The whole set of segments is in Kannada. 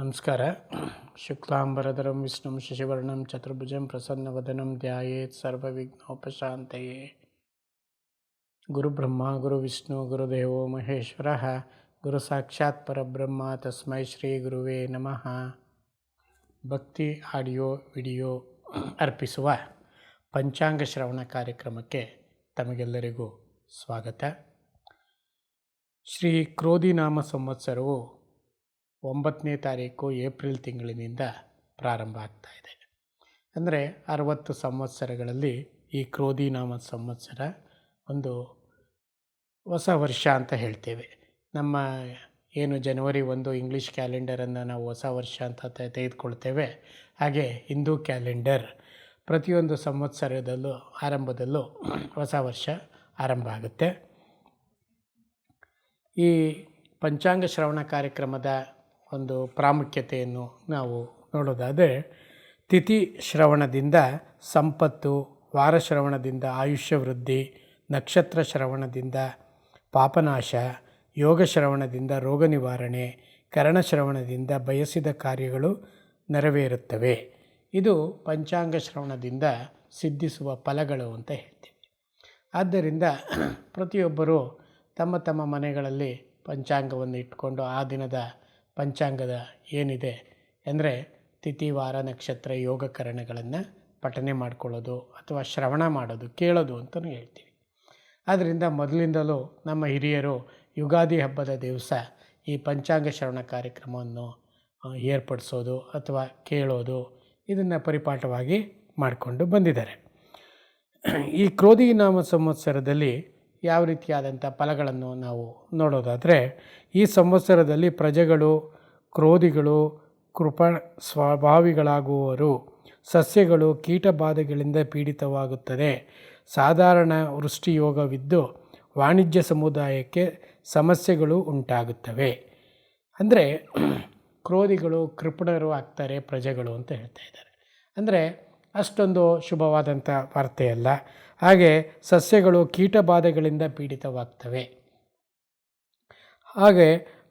ನಮಸ್ಕಾರ. ಶುಕ್ಲಾಂಬರಧರಂ, ವಿಷ್ಣುಂ, ಶಶಿವರ್ಣಂ, ಚತುರ್ಭುಜಂ, ಪ್ರಸನ್ನವದನಂ, ಧ್ಯಾಯೇತ್, ಸರ್ವವಿಘ್ನೋಪಶಾಂತಯೇ. ಗುರುಬ್ರಹ್ಮ, ಗುರು ವಿಷ್ಣು ಗುರುದೇವೋ ಮಹೇಶ್ವರ, ಗುರು ಸಾಕ್ಷಾತ್ ಪರಬ್ರಹ್ಮ, ತಸ್ಮೈ ಶ್ರೀ ಗುರುವೇ ನಮಃ. ಭಕ್ತಿ ಆಡಿಯೋ, ವಿಡಿಯೋ ಅರ್ಪಿಸುವ ಪಂಚಾಂಗ ಶ್ರವಣ ಕಾರ್ಯಕ್ರಮಕ್ಕೆ ತಮಗೆಲ್ಲರಿಗೂ ಸ್ವಾಗತ. ಶ್ರೀ ಕ್ರೋಧಿನಾಮ ಸಂವತ್ಸರವು ಒಂಬತ್ತನೇ ತಾರೀಕು ಏಪ್ರಿಲ್ ತಿಂಗಳಿನಿಂದ ಪ್ರಾರಂಭ ಆಗ್ತಾ ಇದೆ. ಅಂದರೆ ಅರವತ್ತು ಸಂವತ್ಸರಗಳಲ್ಲಿ ಈ ಕ್ರೋಧಿನಾಮ ಸಂವತ್ಸರ ಒಂದು ಹೊಸ ವರ್ಷ ಅಂತ ಹೇಳ್ತೇವೆ. ನಮ್ಮ ಏನು ಜನವರಿ ಒಂದು ಇಂಗ್ಲೀಷ್ ಕ್ಯಾಲೆಂಡರನ್ನು ನಾವು ಹೊಸ ವರ್ಷ ಅಂತ ತೆಗೆದುಕೊಳ್ತೇವೆ. ಹಾಗೆ ಹಿಂದೂ ಕ್ಯಾಲೆಂಡರ್ ಪ್ರತಿಯೊಂದು ಸಂವತ್ಸರದಲ್ಲೂ ಆರಂಭದಲ್ಲೂ ಹೊಸ ವರ್ಷ ಆರಂಭ ಆಗುತ್ತೆ. ಈ ಪಂಚಾಂಗ ಶ್ರವಣ ಕಾರ್ಯಕ್ರಮದ ಒಂದು ಪ್ರಾಮುಖ್ಯತೆಯನ್ನು ನಾವು ನೋಡೋದಾದರೆ ತಿಥಿ ಶ್ರವಣದಿಂದ ಸಂಪತ್ತು, ವಾರ ಶ್ರವಣದಿಂದ ಆಯುಷ್ಯ ವೃದ್ಧಿ, ನಕ್ಷತ್ರ ಶ್ರವಣದಿಂದ ಪಾಪನಾಶ, ಯೋಗ ಶ್ರವಣದಿಂದ ರೋಗ ನಿವಾರಣೆ, ಕರಣ ಶ್ರವಣದಿಂದ ಬಯಸಿದ ಕಾರ್ಯಗಳು ನೆರವೇರುತ್ತವೆ. ಇದು ಪಂಚಾಂಗ ಶ್ರವಣದಿಂದ ಸಿದ್ಧಿಸುವ ಫಲಗಳು ಅಂತ ಹೇಳ್ತೀವಿ. ಆದ್ದರಿಂದ ಪ್ರತಿಯೊಬ್ಬರು ತಮ್ಮ ತಮ್ಮ ಮನೆಗಳಲ್ಲಿ ಪಂಚಾಂಗವನ್ನು ಇಟ್ಕೊಂಡು ಆ ದಿನದ ಪಂಚಾಂಗದ ಏನಿದೆ ಅಂದರೆ ತಿಥಿ ವಾರ ನಕ್ಷತ್ರ, ಯೋಗಕರಣಗಳನ್ನು ಪಠನೆ ಮಾಡ್ಕೊಳ್ಳೋದು ಅಥವಾ ಶ್ರವಣ ಮಾಡೋದು, ಕೇಳೋದು ಅಂತಲೂ ಹೇಳ್ತೀವಿ. ಆದ್ದರಿಂದ ಮೊದಲಿಂದಲೂ ನಮ್ಮ ಹಿರಿಯರು ಯುಗಾದಿ ಹಬ್ಬದ ದಿವಸ ಈ ಪಂಚಾಂಗ ಶ್ರವಣ ಕಾರ್ಯಕ್ರಮವನ್ನು ಏರ್ಪಡಿಸೋದು ಅಥವಾ ಕೇಳೋದು ಇದನ್ನು ಪರಿಪಾಠವಾಗಿ ಮಾಡಿಕೊಂಡು ಬಂದಿದ್ದಾರೆ. ಈ ಕ್ರೋಧಿ ನಾಮ ಸಂವತ್ಸರದಲ್ಲಿ ಯಾವ ರೀತಿಯಾದಂಥ ಫಲಗಳನ್ನು ನಾವು ನೋಡೋದಾದರೆ, ಈ ಸಂವತ್ಸರದಲ್ಲಿ ಪ್ರಜೆಗಳು, ಕ್ರೋಧಿಗಳು, ಕೃಪ ಸ್ವಭಾವಿಗಳಾಗುವರು ಸಸ್ಯಗಳು ಕೀಟಬಾಧೆಗಳಿಂದ ಪೀಡಿತವಾಗುತ್ತದೆ. ಸಾಧಾರಣ ವೃಷ್ಟಿಯೋಗವಿದ್ದು ವಾಣಿಜ್ಯ ಸಮುದಾಯಕ್ಕೆ ಸಮಸ್ಯೆಗಳು ಉಂಟಾಗುತ್ತವೆ. ಅಂದರೆ, ಕ್ರೋಧಿಗಳು ಕೃಪಣರು ಆಗ್ತಾರೆ ಪ್ರಜೆಗಳು ಅಂತ ಹೇಳ್ತಾ ಇದ್ದಾರೆ. ಅಂದರೆ ಅಷ್ಟೊಂದು ಶುಭವಾದಂಥ ವಾರ್ತೆಯಲ್ಲ. ಹಾಗೆ ಸಸ್ಯಗಳು ಕೀಟಬಾಧೆಗಳಿಂದ ಪೀಡಿತವಾಗ್ತವೆ. ಹಾಗೆ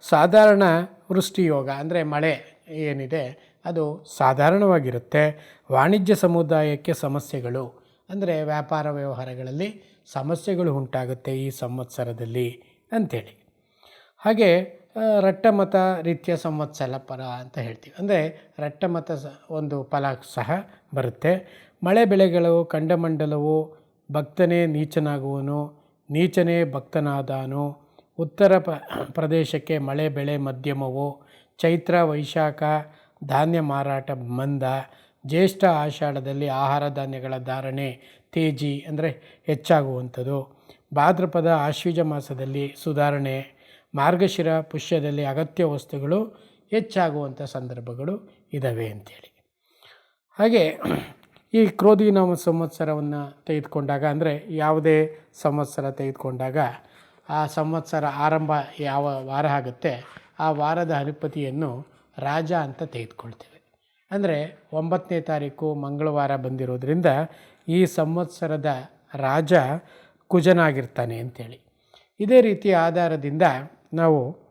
ಸಾಧಾರಣ ವೃಷ್ಟಿಯೋಗ ಅಂದರೆ ಮಳೆ ಏನಿದೆ, ಅದು ಸಾಧಾರಣವಾಗಿರುತ್ತೆ. ವಾಣಿಜ್ಯ ಸಮುದಾಯಕ್ಕೆ ಸಮಸ್ಯೆಗಳು ಅಂದರೆ ವ್ಯಾಪಾರ ವ್ಯವಹಾರಗಳಲ್ಲಿ ಸಮಸ್ಯೆಗಳು ಉಂಟಾಗುತ್ತೆ ಈ ಸಂವತ್ಸರದಲ್ಲಿ ಅಂಥೇಳಿ. ಹಾಗೆ ರಟ್ಟಮತ ರೀತಿಯ ಸಂವತ್ಸಲ ಫಲ ಅಂತ ಹೇಳ್ತೀವಿ. ಅಂದರೆ ರಟ್ಟಮತ ಒಂದು ಫಲ ಸಹ ಬರುತ್ತೆ. ಮಳೆ ಬೆಳೆಗಳು ಖಂಡಮಂಡಲವು ಭಕ್ತನೇ ನೀಚನಾಗುವನು, ನೀಚನೇ ಭಕ್ತನಾದಾನು. ಉತ್ತರ ಪ, ಪ್ರದೇಶಕ್ಕೆ ಮಳೆ ಬೆಳೆ ಮಧ್ಯಮವು, ಚೈತ್ರ, ವೈಶಾಖ, ಧಾನ್ಯ ಮಾರಾಟ ಮಂದ, ಜ್ಯೇಷ್ಠ ಆಷಾಢದಲ್ಲಿ ಆಹಾರ ಧಾನ್ಯಗಳ ಧಾರಣೆ ತೇಜಿ ಅಂದರೆ ಹೆಚ್ಚಾಗುವಂಥದ್ದು. ಭಾದ್ರಪದ ಆಶ್ವೀಜ ಮಾಸದಲ್ಲಿ ಸುಧಾರಣೆ ಮಾರ್ಗಶಿರ ಪುಷ್ಯದಲ್ಲಿ ಅಗತ್ಯ ವಸ್ತುಗಳು ಹೆಚ್ಚಾಗುವಂಥ ಸಂದರ್ಭಗಳು ಇದ್ದಾವೆ ಅಂಥೇಳಿ ಹಾಗೆ ಈ ಕ್ರೋಧಿನಾಮ ಸಂವತ್ಸರವನ್ನು ತೆಗೆದುಕೊಂಡಾಗ ಅಂದರೆ ಯಾವುದೇ ಸಂವತ್ಸರ ತೆಗೆದುಕೊಂಡಾಗ ಆ ಸಂವತ್ಸರ ಆರಂಭ ಯಾವ ವಾರ ಆಗುತ್ತೆ, ಆ ವಾರದ ಅಧಿಪತಿಯನ್ನು ರಾಜ ಅಂತ ತೆಗೆದುಕೊಳ್ತೇವೆ. ಅಂದರೆ ಒಂಬತ್ತನೇ ತಾರೀಕು ಮಂಗಳವಾರ ಬಂದಿರೋದರಿಂದ ಈ ಸಂವತ್ಸರದ ರಾಜ ಕುಜನಾಗಿರ್ತಾನೆ ಅಂಥೇಳಿ ಇದೇ ರೀತಿಯ ಆಧಾರದಿಂದ ನಾವು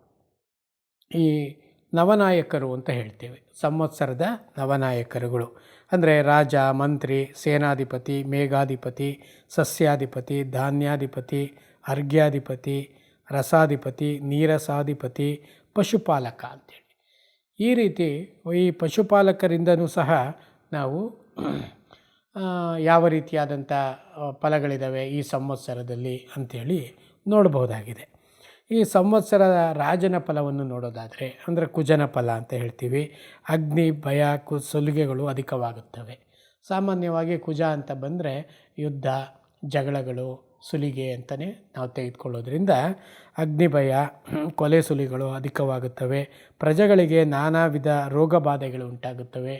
ಈ ನವನಾಯಕರು ಅಂತ ಹೇಳ್ತೇವೆ. ಸಂವತ್ಸರದ ನವನಾಯಕರುಗಳು. ಅಂದರೆ ರಾಜ, ಮಂತ್ರಿ, ಸೇನಾಧಿಪತಿ, ಮೇಘಾಧಿಪತಿ, ಸಸ್ಯಾಧಿಪತಿ, ಧಾನ್ಯಾಧಿಪತಿ, ಅರ್ಘ್ಯಾಧಿಪತಿ, ರಸಾಧಿಪತಿ, ನೀರಸಾಧಿಪತಿ, ಪಶುಪಾಲಕ ಅಂತೇಳಿ. ಈ ರೀತಿ ಈ ಪಶುಪಾಲಕರಿಂದನೂ ಸಹ ನಾವು ಯಾವ ರೀತಿಯಾದಂಥ ಫಲಗಳಿದ್ದಾವೆ ಈ ಸಂವತ್ಸರದಲ್ಲಿ ಅಂಥೇಳಿ ನೋಡಬಹುದಾಗಿದೆ ಈ ಸಂವತ್ಸರ ರಾಜನ ಫಲವನ್ನು ನೋಡೋದಾದರೆ, ಅಂದರೆ ಕುಜನ ಫಲ ಅಂತ ಹೇಳ್ತೀವಿ. ಅಗ್ನಿ, ಭಯ, ಕು, ಸುಲಿಗೆಗಳು ಅಧಿಕವಾಗುತ್ತವೆ. ಸಾಮಾನ್ಯವಾಗಿ ಕುಜ ಅಂತ ಬಂದರೆ ಯುದ್ಧ, ಜಗಳಗಳು, ಸುಲಿಗೆ ಅಂತಲೇ ನಾವು ತೆಗೆದುಕೊಳ್ಳೋದ್ರಿಂದ ಅಗ್ನಿ, ಭಯ, ಕೊಲೆ ಸುಲಿಗಳು ಅಧಿಕವಾಗುತ್ತವೆ. ಪ್ರಜೆಗಳಿಗೆ ನಾನಾ ವಿಧ ರೋಗ ಬಾಧೆಗಳು ಉಂಟಾಗುತ್ತವೆ.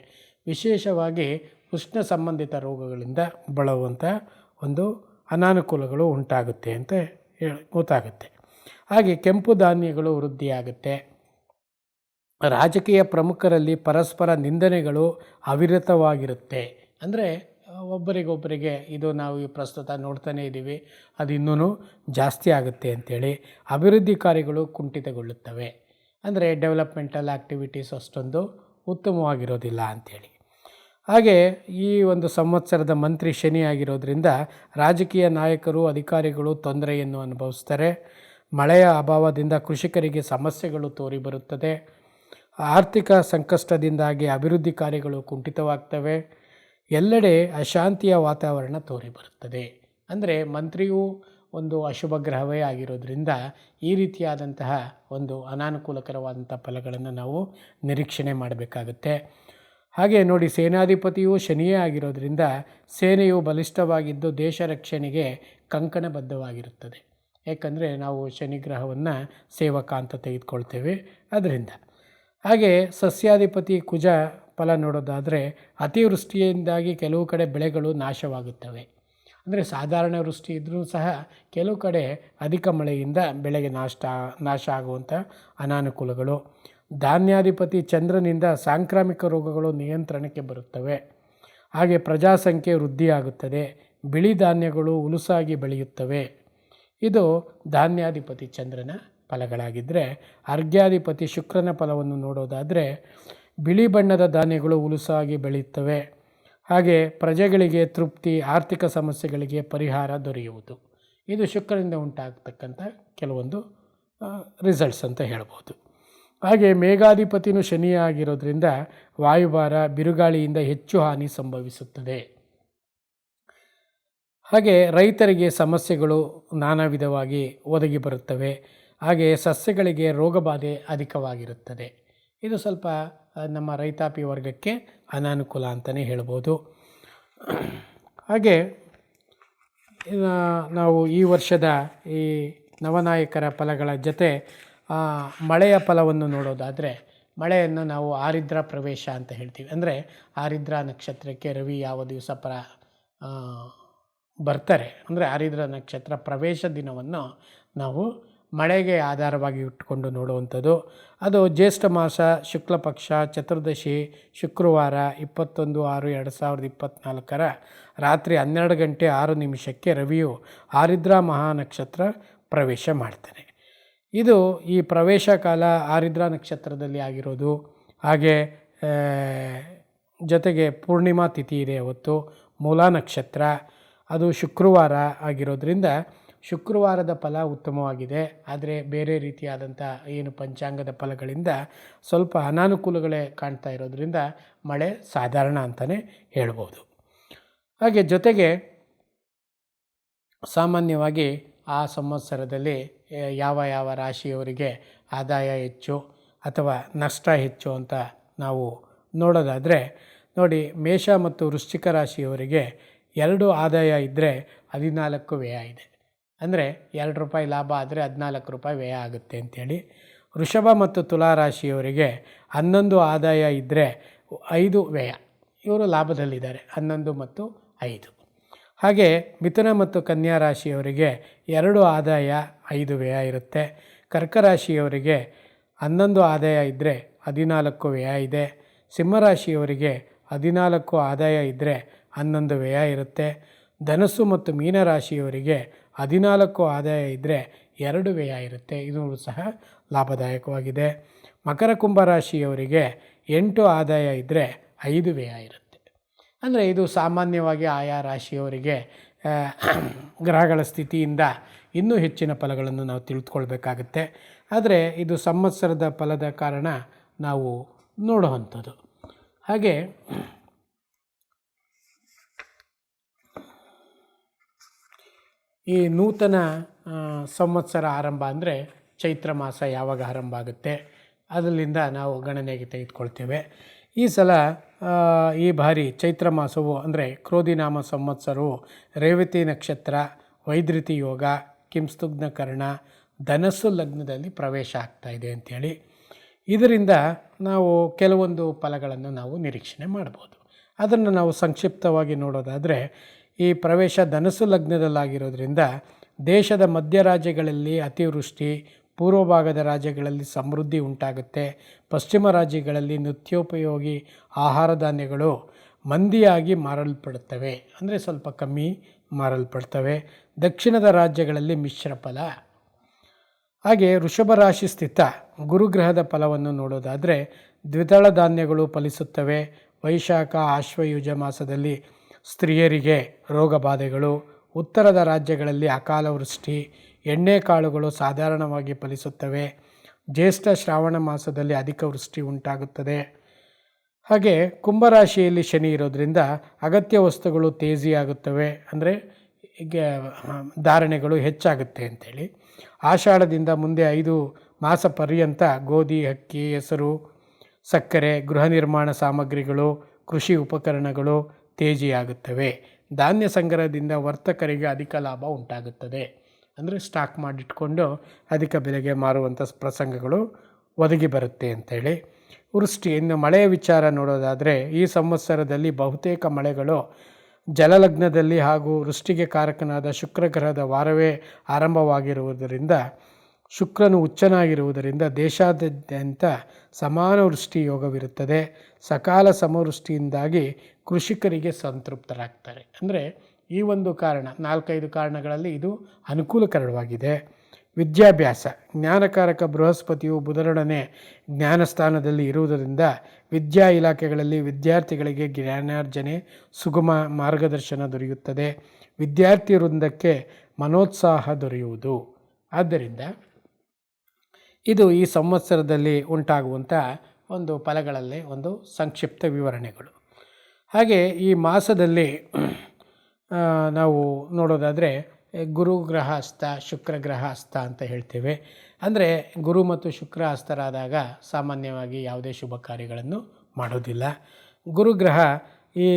ವಿಶೇಷವಾಗಿ ಉಷ್ಣ ಸಂಬಂಧಿತ ರೋಗಗಳಿಂದ ಬಳುವಂಥ ಒಂದು ಅನಾನುಕೂಲಗಳು ಉಂಟಾಗುತ್ತೆ ಅಂತ ಹೇಳಿ, ಗೊತ್ತಾಗುತ್ತೆ. ಹಾಗೆ ಕೆಂಪು ಧಾನ್ಯಗಳು ವೃದ್ಧಿಯಾಗುತ್ತೆ. ರಾಜಕೀಯ ಪ್ರಮುಖರಲ್ಲಿ ಪರಸ್ಪರ ನಿಂದನೆಗಳು ಅವಿರತವಾಗಿರುತ್ತೆ. ಅಂದರೆ, ಒಬ್ಬರಿಗೊಬ್ಬರಿಗೆ ಇದು ನಾವು ಈ ಪ್ರಸ್ತುತ ನೋಡ್ತಾನೇ ಇದ್ದೀವಿ, ಅದು ಇನ್ನೂ ಜಾಸ್ತಿ ಆಗುತ್ತೆ ಅಂಥೇಳಿ ಅಭಿವೃದ್ಧಿ ಕಾರ್ಯಗಳು ಕುಂಠಿತಗೊಳ್ಳುತ್ತವೆ. ಅಂದರೆ ಡೆವಲಪ್ಮೆಂಟಲ್ ಆ್ಯಕ್ಟಿವಿಟೀಸ್ ಅಷ್ಟೊಂದು ಉತ್ತಮವಾಗಿರೋದಿಲ್ಲ ಅಂಥೇಳಿ ಹಾಗೆ ಈ ಒಂದು ಸಂವತ್ಸರದ ಮಂತ್ರಿ ಶನಿ ಆಗಿರೋದ್ರಿಂದ ರಾಜಕೀಯ ನಾಯಕರು, ಅಧಿಕಾರಿಗಳು ತೊಂದರೆಯನ್ನು ಅನುಭವಿಸ್ತಾರೆ. ಮಳೆಯ ಅಭಾವದಿಂದ ಕೃಷಿಕರಿಗೆ ಸಮಸ್ಯೆಗಳು ತೋರಿಬರುತ್ತದೆ. ಆರ್ಥಿಕ ಸಂಕಷ್ಟದಿಂದಾಗಿ ಅಭಿವೃದ್ಧಿ ಕಾರ್ಯಗಳು ಕುಂಠಿತವಾಗ್ತವೆ. ಎಲ್ಲೆಡೆ ಅಶಾಂತಿಯ ವಾತಾವರಣ ತೋರಿಬರುತ್ತದೆ. ಅಂದರೆ ಮಂತ್ರಿಯು ಒಂದು ಅಶುಭ ಗ್ರಹವೇ ಆಗಿರೋದ್ರಿಂದ ಈ ರೀತಿಯಾದಂತಹ ಒಂದು ಅನಾನುಕೂಲಕರವಾದಂಥ ಫಲಗಳನ್ನು ನಾವು ನಿರೀಕ್ಷಣೆ ಮಾಡಬೇಕಾಗುತ್ತೆ. ಹಾಗೆ ನೋಡಿ, ಸೇನಾಧಿಪತಿಯು ಶನಿಯೇ ಆಗಿರೋದ್ರಿಂದ ಸೇನೆಯು ಬಲಿಷ್ಠವಾಗಿದ್ದು ದೇಶ ರಕ್ಷಣೆಗೆ ಕಂಕಣಬದ್ಧವಾಗಿರುತ್ತದೆ. ಏಕೆಂದರೆ ನಾವು ಶನಿಗ್ರಹವನ್ನು ಸೇವಕ ಅಂತ ತೆಗೆದುಕೊಳ್ತೇವೆ ಅದರಿಂದ. ಹಾಗೆ ಸಸ್ಯಾಧಿಪತಿ ಕುಜ ಫಲ ನೋಡೋದಾದರೆ ಅತಿವೃಷ್ಟಿಯಿಂದಾಗಿ ಕೆಲವು ಕಡೆ ಬೆಳೆಗಳು ನಾಶವಾಗುತ್ತವೆ. ಅಂದರೆ ಸಾಧಾರಣ ವೃಷ್ಟಿ ಇದ್ದರೂ ಸಹ ಕೆಲವು ಕಡೆ ಅಧಿಕ ಮಳೆಯಿಂದ ಬೆಳೆಗೆ ನಾಷ್ಟ, ನಾಶ ಆಗುವಂಥ ಅನಾನುಕೂಲಗಳು. ಧಾನ್ಯಾಧಿಪತಿ ಚಂದ್ರನಿಂದ ಸಾಂಕ್ರಾಮಿಕ ರೋಗಗಳು ನಿಯಂತ್ರಣಕ್ಕೆ ಬರುತ್ತವೆ. ಹಾಗೆ ಪ್ರಜಾಸಂಖ್ಯೆ ವೃದ್ಧಿಯಾಗುತ್ತದೆ. ಬಿಳಿ ಧಾನ್ಯಗಳು ಉಲುಸಾಗಿ ಬೆಳೆಯುತ್ತವೆ. ಇದು ಧಾನ್ಯಾಧಿಪತಿ ಚಂದ್ರನ ಫಲಗಳಾಗಿದ್ದರೆ ಅರ್ಘ್ಯಾಧಿಪತಿ ಶುಕ್ರನ ಫಲವನ್ನು ನೋಡೋದಾದರೆ, ಬಿಳಿ ಬಣ್ಣದ ಧಾನ್ಯಗಳು ಉಲುಸಾಗಿ ಬೆಳೆಯುತ್ತವೆ ಹಾಗೆ ಪ್ರಜೆಗಳಿಗೆ ತೃಪ್ತಿ, ಆರ್ಥಿಕ ಸಮಸ್ಯೆಗಳಿಗೆ ಪರಿಹಾರ ದೊರೆಯುವುದು. ಇದು ಶುಕ್ರನಿಂದ ಉಂಟಾಗ್ತಕ್ಕಂಥ ಕೆಲವೊಂದು ರಿಸಲ್ಟ್ಸ್ ಅಂತ ಹೇಳ್ಬೋದು. ಹಾಗೆ ಮೇಘಾಧಿಪತಿನೂ ಶನಿಯಾಗಿರೋದ್ರಿಂದ ವಾಯುಭಾರ, ಬಿರುಗಾಳಿಯಿಂದ ಹೆಚ್ಚು ಹಾನಿ ಸಂಭವಿಸುತ್ತದೆ. ಹಾಗೆ ರೈತರಿಗೆ ಸಮಸ್ಯೆಗಳು ನಾನಾ ವಿಧವಾಗಿ ಒದಗಿ ಬರುತ್ತವೆ. ಹಾಗೆ ಸಸ್ಯಗಳಿಗೆ ರೋಗಬಾಧೆ ಅಧಿಕವಾಗಿರುತ್ತದೆ. ಇದು ಸ್ವಲ್ಪ ನಮ್ಮ ರೈತಾಪಿ ವರ್ಗಕ್ಕೆ ಅನಾನುಕೂಲ ಅಂತಲೇ ಹೇಳ್ಬೋದು. ಹಾಗೆ ನಾವು ಈ ವರ್ಷದ ಈ ನವನಾಯಕರ ಫಲಗಳ ಜೊತೆ ಮಳೆಯ ಫಲವನ್ನು ನೋಡೋದಾದರೆ, ಮಳೆಯನ್ನು ನಾವು ಆರಿದ್ರ ಪ್ರವೇಶ ಅಂತ ಹೇಳ್ತೀವಿ. ಅಂದರೆ ಆರಿದ್ರ ನಕ್ಷತ್ರಕ್ಕೆ ರವಿ ಯಾವ ದಿವಸ ಪ್ರ ಬರ್ತಾರೆ. ಅಂದರೆ ಆರಿದ್ರ ನಕ್ಷತ್ರ ಪ್ರವೇಶ ದಿನವನ್ನು ನಾವು ಮಳೆಗೆ ಆಧಾರವಾಗಿ ಇಟ್ಟುಕೊಂಡು ನೋಡುವಂಥದ್ದು. ಅದು ಜ್ಯೇಷ್ಠ ಮಾಸ, ಶುಕ್ಲ ಪಕ್ಷ, ಚತುರ್ದಶಿ, ಶುಕ್ರವಾರ, ಇಪ್ಪತ್ತೊಂದು ಆರು ಎರಡು ಸಾವಿರದ ಇಪ್ಪತ್ತ್ನಾಲ್ಕರ ರಾತ್ರಿ ಹನ್ನೆರಡು ಗಂಟೆ ಆರು ನಿಮಿಷಕ್ಕೆ ರವಿಯು ಆರಿದ್ರ ಮಹಾನಕ್ಷತ್ರ ಪ್ರವೇಶ ಮಾಡ್ತಾನೆ. ಇದು ಈ ಪ್ರವೇಶ ಕಾಲ ಆರಿದ್ರ ನಕ್ಷತ್ರದಲ್ಲಿ ಆಗಿರೋದು. ಹಾಗೆ ಜೊತೆಗೆ ಪೂರ್ಣಿಮಾ ತಿಥಿ ಇದೆ ಅವತ್ತು, ಮೂಲಾ ನಕ್ಷತ್ರ. ಅದು ಶುಕ್ರವಾರ ಆಗಿರೋದ್ರಿಂದ ಶುಕ್ರವಾರದ ಫಲ ಉತ್ತಮವಾಗಿದೆ. ಆದರೆ ಬೇರೆ ರೀತಿಯಾದಂಥ ಏನು ಪಂಚಾಂಗದ ಫಲಗಳಿಂದ ಸ್ವಲ್ಪ ಅನಾನುಕೂಲಗಳೇ ಕಾಣ್ತಾ ಇರೋದರಿಂದ ಮಳೆ ಸಾಧಾರಣ ಅಂತಲೇ ಹೇಳ್ಬೋದು. ಹಾಗೆ ಜೊತೆಗೆ ಸಾಮಾನ್ಯವಾಗಿ ಆ ಸಂವತ್ಸರದಲ್ಲಿ ಯಾವ ಯಾವ ರಾಶಿಯವರಿಗೆ ಆದಾಯ ಹೆಚ್ಚು ಅಥವಾ ನಷ್ಟ ಹೆಚ್ಚು ಅಂತ ನಾವು ನೋಡೋದಾದರೆ ನೋಡಿ ಮೇಷ ಮತ್ತು ವೃಶ್ಚಿಕ ರಾಶಿಯವರಿಗೆ ಎರಡು ಆದಾಯ ಇದ್ದರೆ ಹದಿನಾಲ್ಕು ವ್ಯಯ ಇದೆ. ಅಂದರೆ ಎರಡು ರೂಪಾಯಿ ಲಾಭ ಆದರೆ ಹದಿನಾಲ್ಕು ರೂಪಾಯಿ ವ್ಯಯ ಆಗುತ್ತೆ ಅಂಥೇಳಿ ವೃಷಭ ಮತ್ತು ತುಲಾ ರಾಶಿಯವರಿಗೆ ಹನ್ನೊಂದು ಆದಾಯ ಇದ್ದರೆ ಐದು ವ್ಯಯ. ಇವರು ಲಾಭದಲ್ಲಿದ್ದಾರೆ, ಹನ್ನೊಂದು ಮತ್ತು ಐದು. ಹಾಗೆ ಮಿಥುನ ಮತ್ತು ಕನ್ಯಾ ರಾಶಿಯವರಿಗೆ ಎರಡು ಆದಾಯ ಐದು ವ್ಯಯ ಇರುತ್ತೆ. ಕರ್ಕ ರಾಶಿಯವರಿಗೆ ಹನ್ನೊಂದು ಆದಾಯ ಇದ್ದರೆ ಹದಿನಾಲ್ಕು ವ್ಯಯ ಇದೆ. ಸಿಂಹರಾಶಿಯವರಿಗೆ ಹದಿನಾಲ್ಕು ಆದಾಯ ಇದ್ದರೆ ಹನ್ನೊಂದು ವ್ಯಯ ಇರುತ್ತೆ. ಧನಸ್ಸು ಮತ್ತು ಮೀನರಾಶಿಯವರಿಗೆ ಹದಿನಾಲ್ಕು ಆದಾಯ ಇದ್ದರೆ ಎರಡು ವ್ಯಯ ಇರುತ್ತೆ. ಇದು ಸಹ ಲಾಭದಾಯಕವಾಗಿದೆ. ಮಕರ ಕುಂಭ ರಾಶಿಯವರಿಗೆ ಎಂಟು ಆದಾಯ ಇದ್ದರೆ ಐದು ವ್ಯಯ ಇರುತ್ತೆ. ಅಂದರೆ ಇದು ಸಾಮಾನ್ಯವಾಗಿ ಆಯಾ ರಾಶಿಯವರಿಗೆ ಗ್ರಹಗಳ ಸ್ಥಿತಿಯಿಂದ ಇನ್ನೂ ಹೆಚ್ಚಿನ ಫಲಗಳನ್ನು ನಾವು ತಿಳಿದುಕೊಳ್ಬೇಕಾಗತ್ತೆ ಆದರೆ ಇದು ಸಂವತ್ಸರದ ಫಲದ ಕಾರಣ ನಾವು ನೋಡುವಂಥದ್ದು. ಹಾಗೆ ಈ ನೂತನ ಸಂವತ್ಸರ ಆರಂಭ ಅಂದರೆ ಚೈತ್ರ ಮಾಸ ಯಾವಾಗ ಆರಂಭ ಆಗುತ್ತೆ ಅದರಿಂದ ನಾವು ಗಣನೆಗೆ ತೆಗೆದುಕೊಳ್ತೇವೆ. ಈ ಸಲ ಈ ಬಾರಿ ಚೈತ್ರ ಮಾಸವು ಅಂದರೆ ಕ್ರೋಧಿನಾಮ ಸಂವತ್ಸರವು ರೇವತಿ ನಕ್ಷತ್ರ ವೈದ್ಯುತಿ ಯೋಗ ಕಿಂಸ್ತುಗ್ನಕರ್ಣ ಧನಸ್ಸು ಲಗ್ನದಲ್ಲಿ ಪ್ರವೇಶ ಆಗ್ತಾ ಇದೆ ಅಂಥೇಳಿ ಇದರಿಂದ ನಾವು ಕೆಲವೊಂದು ಫಲಗಳನ್ನು ನಾವು ನಿರೀಕ್ಷಣೆ ಮಾಡ್ಬೋದು. ಅದನ್ನು ನಾವು ಸಂಕ್ಷಿಪ್ತವಾಗಿ ನೋಡೋದಾದರೆ ಈ ಪ್ರವೇಶ ಧನಸ್ಸು ಲಗ್ನದಲ್ಲಾಗಿರೋದ್ರಿಂದ ದೇಶದ ಮಧ್ಯ ರಾಜ್ಯಗಳಲ್ಲಿ ಅತಿವೃಷ್ಟಿ ಪೂರ್ವ ಭಾಗದ ರಾಜ್ಯಗಳಲ್ಲಿ ಸಮೃದ್ಧಿ ಉಂಟಾಗುತ್ತೆ. ಪಶ್ಚಿಮ ರಾಜ್ಯಗಳಲ್ಲಿ ನಿತ್ಯೋಪಯೋಗಿ ಆಹಾರ ಧಾನ್ಯಗಳು ಮಂದಿಯಾಗಿ ಮಾರಲ್ಪಡುತ್ತವೆ. ಅಂದರೆ ಸ್ವಲ್ಪ ಕಮ್ಮಿ ಮಾರಲ್ಪಡ್ತವೆ. ದಕ್ಷಿಣದ ರಾಜ್ಯಗಳಲ್ಲಿ ಮಿಶ್ರ ಫಲ. ಹಾಗೆ ವೃಷಭ ರಾಶಿ ಸ್ಥಿತ ಗುರುಗ್ರಹದ ಫಲವನ್ನು ನೋಡೋದಾದರೆ ದ್ವಿದಳ ಧಾನ್ಯಗಳು ಫಲಿಸುತ್ತವೆ. ವೈಶಾಖ, ಆಶ್ವಯುಜ ಮಾಸದಲ್ಲಿ ಸ್ತ್ರೀಯರಿಗೆ ರೋಗಬಾಧೆಗಳು ಉತ್ತರದ ರಾಜ್ಯಗಳಲ್ಲಿ ಅಕಾಲ ವೃಷ್ಟಿ ಎಣ್ಣೆಕಾಳುಗಳು ಸಾಧಾರಣವಾಗಿ ಫಲಿಸುತ್ತವೆ. ಜ್ಯೇಷ್ಠ ಶ್ರಾವಣ ಮಾಸದಲ್ಲಿ ಅಧಿಕ ವೃಷ್ಟಿ ಉಂಟಾಗುತ್ತದೆ. ಹಾಗೆ ಕುಂಭರಾಶಿಯಲ್ಲಿ ಶನಿ ಇರೋದರಿಂದ ಅಗತ್ಯ ವಸ್ತುಗಳು ತೇಜಿಯಾಗುತ್ತವೆ ಅಂದರೆ ಧಾರಣೆಗಳು ಹೆಚ್ಚಾಗುತ್ತೆ ಅಂಥೇಳಿ ಆಷಾಢದಿಂದ ಮುಂದೆ ಐದು ಮಾಸ ಪರ್ಯಂತ ಗೋಧಿ, ಅಕ್ಕಿ, ಹೆಸರು, ಸಕ್ಕರೆ, ಗೃಹ ನಿರ್ಮಾಣ ಸಾಮಗ್ರಿಗಳು, ಕೃಷಿ ಉಪಕರಣಗಳು ತೇಜಿಯಾಗುತ್ತವೆ ಧಾನ್ಯ ಸಂಗ್ರಹದಿಂದ ವರ್ತಕರಿಗೆ ಅಧಿಕ ಲಾಭ ಉಂಟಾಗುತ್ತದೆ. ಅಂದರೆ ಸ್ಟಾಕ್ ಮಾಡಿಟ್ಕೊಂಡು ಅಧಿಕ ಬೆಲೆಗೆ ಮಾರುವಂಥ ಪ್ರಸಂಗಗಳು ಒದಗಿ ಬರುತ್ತೆ ಅಂಥೇಳಿ ವೃಷ್ಟಿ, ಇನ್ನು ಮಳೆಯ ವಿಚಾರ ನೋಡೋದಾದರೆ ಈ ಸಂವತ್ಸರದಲ್ಲಿ ಬಹುತೇಕ ಮಳೆಗಳು ಜಲಲಗ್ನದಲ್ಲಿ ಹಾಗೂ ವೃಷ್ಟಿಗೆ ಕಾರಕನಾದ ಶುಕ್ರಗ್ರಹದ ವಾರವೇ ಆರಂಭವಾಗಿರುವುದರಿಂದ ಶುಕ್ರನು ಉಚ್ಚನಾಗಿರುವುದರಿಂದ ದೇಶಾದ್ಯಂತ ಸಮಾನ ವೃಷ್ಟಿ ಯೋಗವಿರುತ್ತದೆ ಸಕಾಲ ಸಮವೃಷ್ಟಿಯಿಂದಾಗಿ ಕೃಷಿಕರಿಗೆ ಸಂತೃಪ್ತರಾಗ್ತಾರೆ. ಅಂದರೆ ಈ ಒಂದು ಕಾರಣ, ನಾಲ್ಕೈದು ಕಾರಣಗಳಲ್ಲಿ ಇದು ಅನುಕೂಲಕರವಾಗಿದೆ. ವಿದ್ಯಾಭ್ಯಾಸ. ಜ್ಞಾನಕಾರಕ ಬೃಹಸ್ಪತಿಯು ಬುಧರೊಡನೆ ಜ್ಞಾನಸ್ಥಾನದಲ್ಲಿ ಇರುವುದರಿಂದ ವಿದ್ಯಾ ಇಲಾಖೆಗಳಲ್ಲಿ ವಿದ್ಯಾರ್ಥಿಗಳಿಗೆ ಜ್ಞಾನಾರ್ಜನೆ ಸುಗಮ ಮಾರ್ಗದರ್ಶನ ದೊರೆಯುತ್ತದೆ. ವಿದ್ಯಾರ್ಥಿ ವೃಂದಕ್ಕೆ ಮನೋತ್ಸಾಹ ದೊರೆಯುವುದು. ಆದ್ದರಿಂದ ಇದು ಈ ಸಂವತ್ಸರದಲ್ಲಿ ಉಂಟಾಗುವಂಥ ಒಂದು ಫಲಗಳಲ್ಲಿ ಒಂದು ಸಂಕ್ಷಿಪ್ತ ವಿವರಣೆಗಳು. ಹಾಗೆ ಈ ಮಾಸದಲ್ಲಿ ನಾವು ನೋಡೋದಾದರೆ ಗುರು ಗ್ರಹ ಹಸ್ತ ಶುಕ್ರ ಗ್ರಹ ಹಸ್ತ ಅಂತ ಹೇಳ್ತೇವೆ. ಅಂದರೆ ಗುರು ಮತ್ತು ಶುಕ್ರ ಹಸ್ತರಾದಾಗ ಸಾಮಾನ್ಯವಾಗಿ ಯಾವುದೇ ಶುಭ ಕಾರ್ಯಗಳನ್ನು ಮಾಡೋದಿಲ್ಲ. ಗುರುಗ್ರಹ ಈ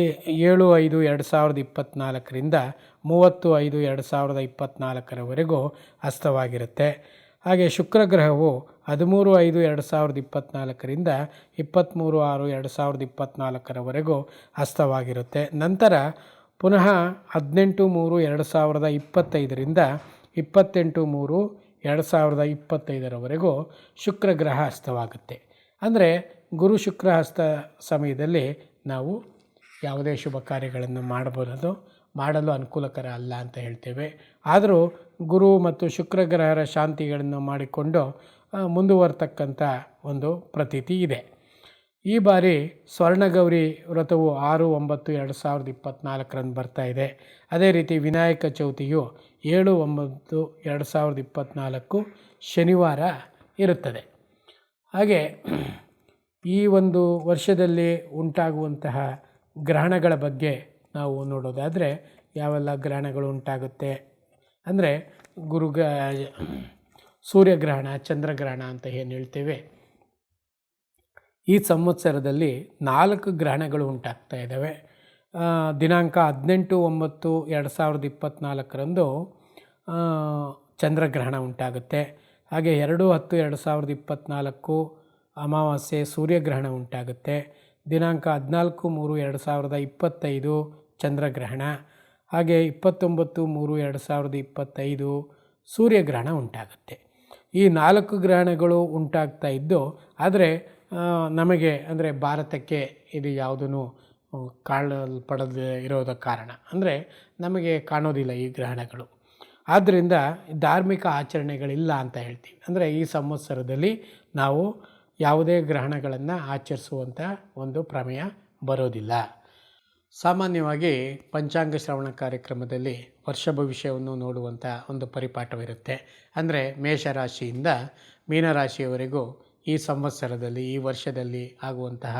ಏಳು ಐದು ಎರಡು ಸಾವಿರದ ಇಪ್ಪತ್ತ್ನಾಲ್ಕರಿಂದ ಮೂವತ್ತು ಐದು ಎರಡು ಸಾವಿರದ ಇಪ್ಪತ್ತ್ನಾಲ್ಕರವರೆಗೂ ಹಸ್ತವಾಗಿರುತ್ತೆ ಹಾಗೆ ಶುಕ್ರ ಗ್ರಹವು ಹದಿಮೂರು ಐದು ಎರಡು ಸಾವಿರದ ಇಪ್ಪತ್ತ್ನಾಲ್ಕರಿಂದ ಇಪ್ಪತ್ತ್ಮೂರು ಆರು ಎರಡು ಸಾವಿರದ ಇಪ್ಪತ್ತ್ನಾಲ್ಕರವರೆಗೂ ಹಸ್ತವಾಗಿರುತ್ತೆ ನಂತರ ಪುನಃ ಹದಿನೆಂಟು ಮೂರು ಎರಡು ಸಾವಿರದ ಇಪ್ಪತ್ತೈದರಿಂದ ಇಪ್ಪತ್ತೆಂಟು ಮೂರು ಎರಡು ಸಾವಿರದ ಇಪ್ಪತ್ತೈದರವರೆಗೂ ಶುಕ್ರ ಗ್ರಹ ಹಸ್ತವಾಗುತ್ತೆ ಅಂದರೆ ಗುರು ಶುಕ್ರ ಹಸ್ತ ಸಮಯದಲ್ಲಿ ನಾವು ಯಾವುದೇ ಶುಭ ಕಾರ್ಯಗಳನ್ನು ಮಾಡಬಹುದು ಮಾಡಲು ಅನುಕೂಲಕರ ಅಲ್ಲ ಅಂತ ಹೇಳ್ತೇವೆ. ಆದರೂ ಗುರು ಮತ್ತು ಶುಕ್ರ ಗ್ರಹರ ಶಾಂತಿಗಳನ್ನು ಮಾಡಿಕೊಂಡು ಮುಂದುವರ್ತಕ್ಕಂಥ ಒಂದು ಪ್ರತೀತಿ ಇದೆ. ಈ ಬಾರಿ ಸ್ವರ್ಣಗೌರಿ ವ್ರತವು ಆರು, ಒಂಬತ್ತು, ಎರಡು ಸಾವಿರದ ಇಪ್ಪತ್ತ್ನಾಲ್ಕರಂದು ಬರ್ತಾ ಇದೆ. ಅದೇ ರೀತಿ ವಿನಾಯಕ ಚೌತಿಯು ಏಳು, ಒಂಬತ್ತು, ಎರಡು ಸಾವಿರದ ಇಪ್ಪತ್ತ್ನಾಲ್ಕು ಶನಿವಾರ ಇರುತ್ತದೆ. ಹಾಗೆ ಈ ಒಂದು ವರ್ಷದಲ್ಲಿ ಉಂಟಾಗುವಂತಹ ಗ್ರಹಣಗಳ ಬಗ್ಗೆ ನಾವು ನೋಡೋದಾದರೆ ಯಾವೆಲ್ಲ ಗ್ರಹಣಗಳು ಉಂಟಾಗುತ್ತೆ? ಅಂದರೆ ಗುರುಗ ಸೂರ್ಯಗ್ರಹಣ ಚಂದ್ರಗ್ರಹಣ ಅಂತ ಏನು ಹೇಳ್ತೇವೆ? ಈ ಸಂವತ್ಸರದಲ್ಲಿ ನಾಲ್ಕು ಗ್ರಹಣಗಳು ಉಂಟಾಗ್ತಾ ಇದ್ದಾವೆ ದಿನಾಂಕ ಹದಿನೆಂಟು, ಒಂಬತ್ತು, ಎರಡು ಸಾವಿರದ ಇಪ್ಪತ್ತ್ನಾಲ್ಕರಂದು ಚಂದ್ರಗ್ರಹಣ ಉಂಟಾಗುತ್ತೆ. ಹಾಗೆ ಎರಡು ಹತ್ತು, ಎರಡು ಸಾವಿರದ ಇಪ್ಪತ್ತ್ನಾಲ್ಕು ಅಮಾವಾಸ್ಯೆ ಸೂರ್ಯಗ್ರಹಣ ಉಂಟಾಗುತ್ತೆ. ದಿನಾಂಕ ಹದಿನಾಲ್ಕು, ಮೂರು, ಎರಡು ಸಾವಿರದ ಇಪ್ಪತ್ತೈದು ಚಂದ್ರಗ್ರಹಣ. ಹಾಗೆ ಇಪ್ಪತ್ತೊಂಬತ್ತು ಮೂರು ಎರಡು ಸಾವಿರದ ಇಪ್ಪತ್ತೈದು ಸೂರ್ಯಗ್ರಹಣ ಉಂಟಾಗುತ್ತೆ. ಈ ನಾಲ್ಕು ಗ್ರಹಣಗಳು ಉಂಟಾಗ್ತಾ ಇದ್ದು, ಆದರೆ ನಮಗೆ, ಅಂದರೆ ಭಾರತಕ್ಕೆ ಇದು ಯಾವುದೂ ಕಾಣಲ್ಪಡದೇ ಇರೋದ ಕಾರಣ. ಅಂದರೆ ನಮಗೆ ಕಾಣೋದಿಲ್ಲ ಈ ಗ್ರಹಣಗಳು. ಆದ್ದರಿಂದ ಧಾರ್ಮಿಕ ಆಚರಣೆಗಳಿಲ್ಲ ಅಂತ ಹೇಳ್ತೀವಿ. ಅಂದರೆ ಈ ಸಂವತ್ಸರದಲ್ಲಿ ನಾವು ಯಾವುದೇ ಗ್ರಹಣಗಳನ್ನು ಆಚರಿಸುವಂಥ ಒಂದು ಪ್ರಮೇಯ ಬರೋದಿಲ್ಲ. ಸಾಮಾನ್ಯವಾಗಿ ಪಂಚಾಂಗ ಶ್ರವಣ ಕಾರ್ಯಕ್ರಮದಲ್ಲಿ ವರ್ಷ ಭವಿಷ್ಯವನ್ನು ನೋಡುವಂಥ ಒಂದು ಪರಿಪಾಠವಿರುತ್ತೆ. ಅಂದರೆ ಮೇಷರಾಶಿಯಿಂದ ಮೀನರಾಶಿಯವರೆಗೂ ಈ ಸಂವತ್ಸರದಲ್ಲಿ, ಈ ವರ್ಷದಲ್ಲಿ ಆಗುವಂತಹ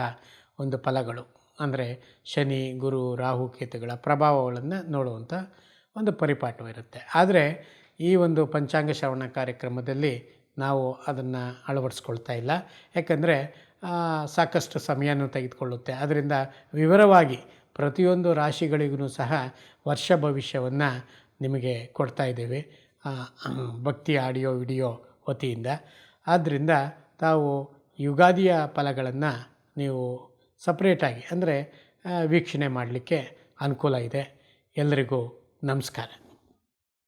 ಒಂದು ಫಲಗಳು. ಅಂದರೆ ಶನಿ, ಗುರು, ರಾಹು, ಕೇತುಗಳ ಪ್ರಭಾವಗಳನ್ನು ನೋಡುವಂಥ ಒಂದು ಪರಿಪಾಠವಿರುತ್ತೆ. ಆದರೆ ಈ ಒಂದು ಪಂಚಾಂಗ ಶ್ರವಣ ಕಾರ್ಯಕ್ರಮದಲ್ಲಿ ನಾವು ಅದನ್ನು ಅಳವಡಿಸ್ಕೊಳ್ತಾ ಇಲ್ಲ. ಯಾಕಂದರೆ ಸಾಕಷ್ಟು ಸಮಯನೂ ತೆಗೆದುಕೊಳ್ಳುತ್ತೆ. ಅದರಿಂದ ವಿವರವಾಗಿ ಪ್ರತಿಯೊಂದು ರಾಶಿಗಳಿಗೂ ಸಹ ವರ್ಷ ಭವಿಷ್ಯವನ್ನು ನಿಮಗೆ ಕೊಡ್ತಾ ಇದ್ದೇವೆ. ಭಕ್ತಿ ಆಡಿಯೋ, ವಿಡಿಯೋ ವತಿಯಿಂದ. ಆದ್ದರಿಂದ ತಾವು ಯುಗಾದಿಯ ಫಲಗಳನ್ನು ನೀವು ಸಪ್ರೇಟಾಗಿ ಅಂದರೆ ವೀಕ್ಷಣೆ ಮಾಡಲಿಕ್ಕೆ ಅನುಕೂಲ ಇದೆ. ಎಲ್ಲರಿಗೂ ನಮಸ್ಕಾರ.